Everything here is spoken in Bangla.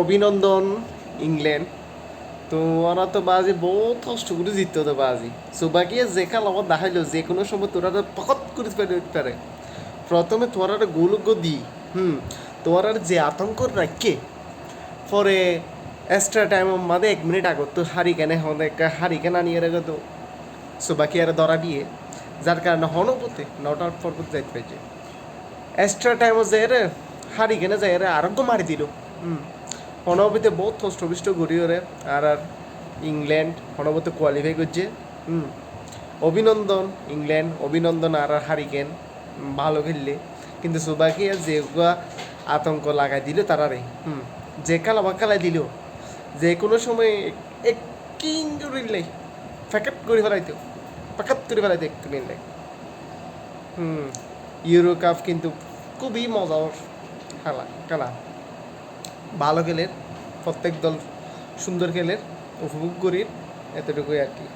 অভিনন্দন ইংল্যান্ড তো ওরা তো বাজি বহুত কষ্ট করে জিততে তো বাজি। সুবাকিয়ে যে খেলা দেখাইলো যে কোনো সময় তোরা পকত করে ফেলে দিতে পারে প্রথমে তোরা গোল দি, হুম তোরা যে আতঙ্ক রাখে পরে এক্সট্রা টাইম মাঝে এক মিনিট আগত তো হারি কেনে হতে হারি কেনা নিয়ে রেখে তো সুবাকি আর ধরা দিয়ে। যার কারণে হনপতে নট আউট পর্বত যাইতে পেয়েছে এক্সট্রা টাইমও যায় রে হারি কেনে যায় রে আরোগ্য মারি দিল। হুম। হনবতে বহুত হষ্টবিষ্ট ঘুরি ওরে আর ইংল্যান্ড হনবতে কোয়ালিফাই করছে হুম অভিনন্দন ইংল্যান্ড অভিনন্দন আর আর হারিকেন ভালো খেললে। কিন্তু সুবাকি যে আতঙ্ক লাগাই দিল তারারে হুম যে খেলা বা খেলাই দিল যে কোনো সময় কিং করে প্যাকেট করে ফেলাইতো প্যাকেট করে ফেলাইতো একটু নিলে হুম ইউরো কাপ কিন্তু খুবই মজার খেলা খেলা। ভালো খেলের প্রত্যেক দল সুন্দর খেলের উপভোগ করি এতটুকুই আর কি।